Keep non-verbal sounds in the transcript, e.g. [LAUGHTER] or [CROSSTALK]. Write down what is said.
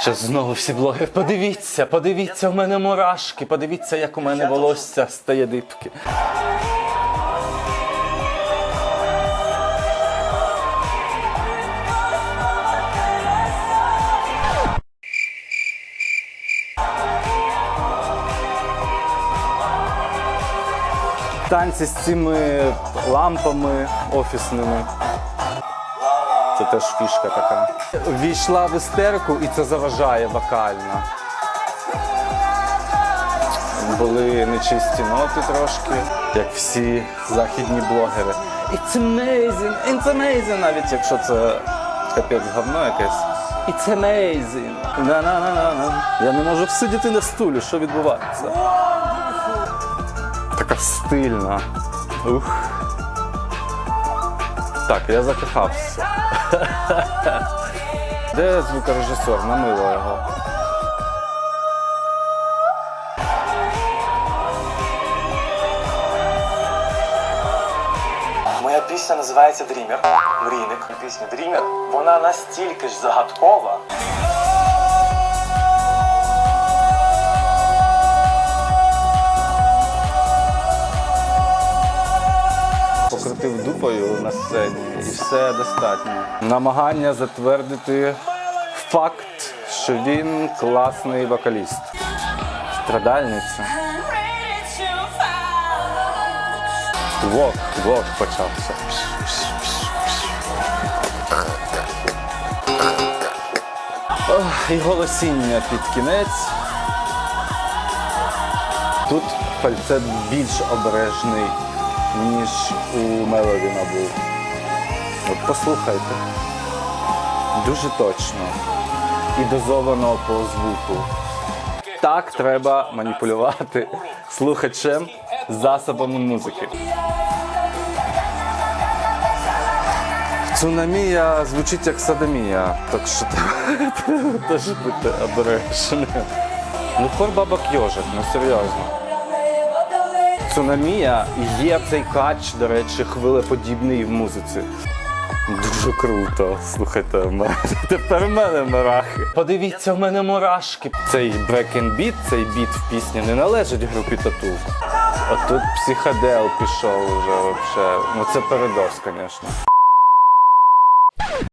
Що знову всі блогери. Подивіться, подивіться, у мене мурашки, подивіться, як у мене волосся стає дибки. Танці з цими лампами офісними. Це теж фішка така. Війшла в істерику і це заважає вокально. Були нечисті ноти трошки, як всі західні блогери. It's amazing, it's amazing, навіть якщо це капець говно якесь. It's amazing. На-на-на-на-на. Я не можу всидіти на стулі, що відбувається. Така стильна. Ух. Так, я закохався. [LAUGHS] Де звукорежисер? Намило його. Моя пісня називається Дрімер. Мрійник. Пісня Дрімер. Вона настільки ж загадкова. Покрутив на сцені і все достатньо. Намагання затвердити факт, що він класний вокаліст. Страдальниця. Вок, вок почався. Ох, і голосіння під кінець. Тут фальцет більш обережний, ніж у Меловіна був. От послухайте. Дуже точно. І дозовано по звуку. Так треба маніпулювати слухачем засобами музики. Цунамія звучить як садомія, так що треба [LAUGHS] теж бути обережним. Ну, хор бабок йожик, ну серйозно. Цунамія є цей кач, до речі, хвилеподібний в музиці. Дуже круто. Слухайте, в мене [LAUGHS] тепер в мене мурахи. Подивіться, в мене мурашки. Цей break біт, цей біт в пісні не належить групі тату. От тут психодел пішов вже взагалі. Ну це передос, звісно.